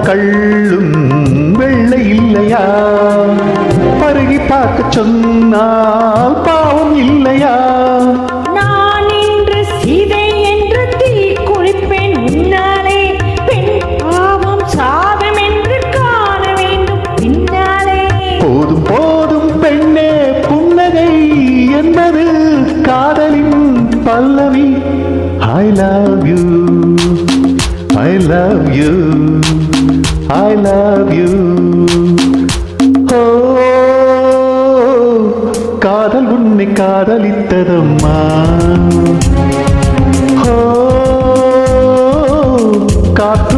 கள்ளும் வெள்ளை இல்லையா? பருகி பார்க்க சொன்னால் பாவம் இல்லையா? நான் இன்று சீதை என்று தீ குளிப்பேன் உன்னாலே பெண் பாவம் சாபம் என்று காண வேண்டும் பின்னாலே. போதும் போதும் பெண்ணே புன்னகை என்பது காதலின் பல்லவி. I love you I love you I love you. ஓ காதல் உன்னை காதலித்ததம்மா. Oh, ஓ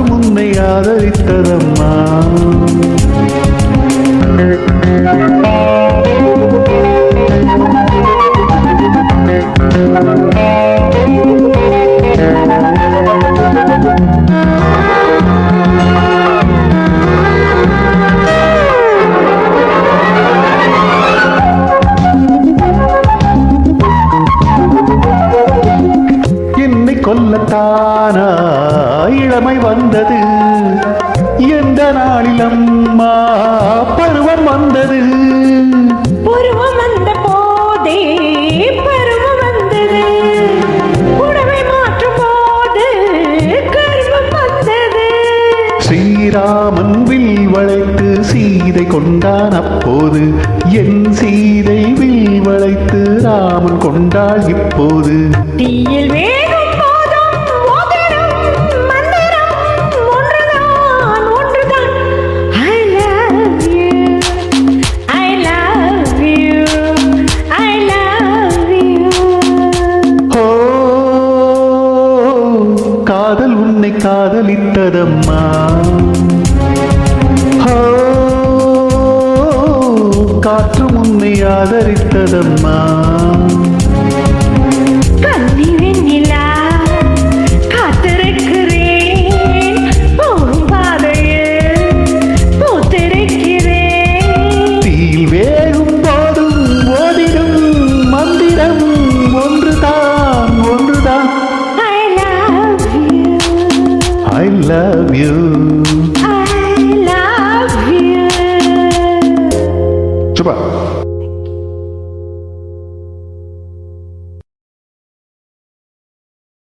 கொல்லத்தானா இளமை வந்தது. எந்த நாளில் அம்மா பருவம் வந்தது. பருவம் வந்த போதே பருவம் வந்தது. உடவை மாற்றும் போது கருவம் வந்தது. ஸ்ரீராமன் வில் வளைத்து சீதை கொண்டான் அப்போது. என் சீதை வில் வளைத்து ராமன் கொண்டாள் இப்போது. தீயில் வேகும் அம்மா. ஓ காற்று முன்னை ஆதரித்ததம்மா. I love you Subha